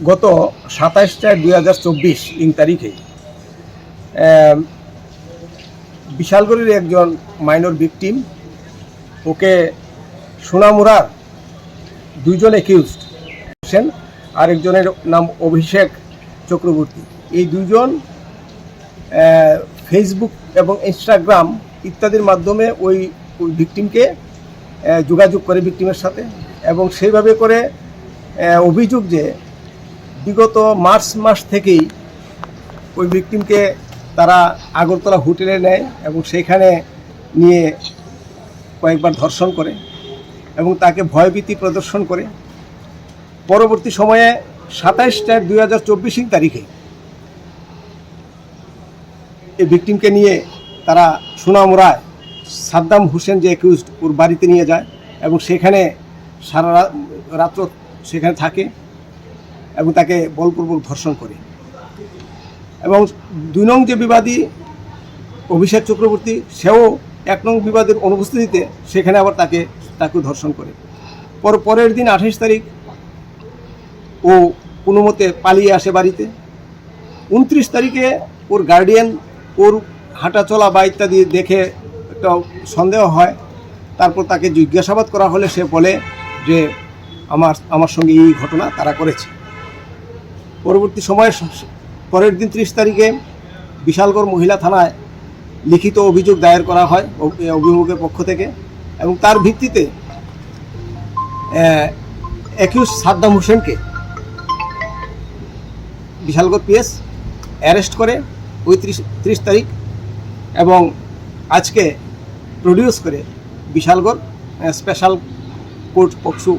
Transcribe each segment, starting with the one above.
গত সাতাশ চার দুই হাজার চব্বিশ ইং তারিখে বিশালগড়ের একজন মাইনর ভিকটিম ওকে সোনামুরার দুইজন একিউজড হোসেন আরেকজনের নাম অভিষেক চক্রবর্তী। এই দুইজন আহ, ফেসবুক এবং ইনস্টাগ্রাম ইত্যাদির মাধ্যমে ওই ওই ভিকটিমকে যোগাযোগ করে ভিকটিমের সাথে এবং সেইভাবে করে অভিযোগ যে বিগত মার্চ মাস থেকেই ওই ভিকটিমকে তারা আগরতলা হোটেলে নেয় এবং সেইখানে নিয়ে কয়েকবার ধর্ষণ করে এবং তাকে ভয়ভীতি প্রদর্শন করে। পরবর্তী সময়ে সাতাইশ চার দুই হাজার চব্বিশ তারিখে এই ভিকটিমকে নিয়ে তারা সুনামুরায় সাদ্দাম হোসেন যে অ্যাকিউজড ওর বাড়িতে নিয়ে যায় এবং সেখানে সারা রাত্র সেখানে থাকে। এবং তাকে বলপূর্বক ধর্ষণ করে। এবং দুই নং যে বিবাদী অভিষেক চক্রবর্তী, সেও এক নং বিবাদের অনুপস্থিতিতে সেখানে আবার তাকে তাকে ধর্ষণ করে। পর, পরের দিন আঠাশ তারিখ ও কোনো মতে পালিয়ে আসে বাড়িতে। উনত্রিশ তারিখে ওর গার্ডিয়ান ওর হাঁটা চলা বা ইত্যাদি দেখে একটা সন্দেহ হয়। তারপর তাকে জিজ্ঞাসাবাদ করা হলে সে বলে যে, আমার আমার সঙ্গে এই ঘটনা তারা করেছে। পরবর্তী সময়ে পরের দিন ত্রিশ তারিখে বিশালগড় মহিলা থানায় লিখিত অভিযোগ দায়ের করা হয় অভিভাবকের পক্ষ থেকে এবং তার ভিত্তিতে একিউজ সাদ্দাম হোসেনকে বিশালগড় পিএস অ্যারেস্ট করে ওই ত্রিশ ত্রিশ তারিখ এবং আজকে প্রডিউস করে বিশালগড় স্পেশাল কোর্ট পক্সু,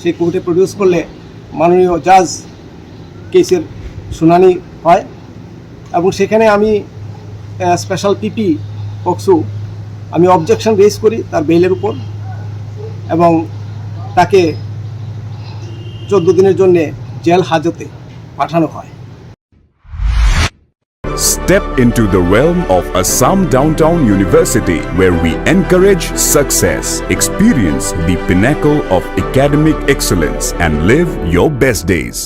সেই কোর্টে প্রডিউস করলে মাননীয় জাজ কেসের শুনানি হয় এবং সেখানে আমি স্পেশাল পিপি পক্সু আমি অবজেকশন রেজ করি তার বেইলের উপর এবং তাকে চোদ্দ দিনের জন্যে জেল হাজতে পাঠানো হয় Step into the realm of Assam Downtown University, where we encourage success, experience the pinnacle of academic excellence, and live your best days.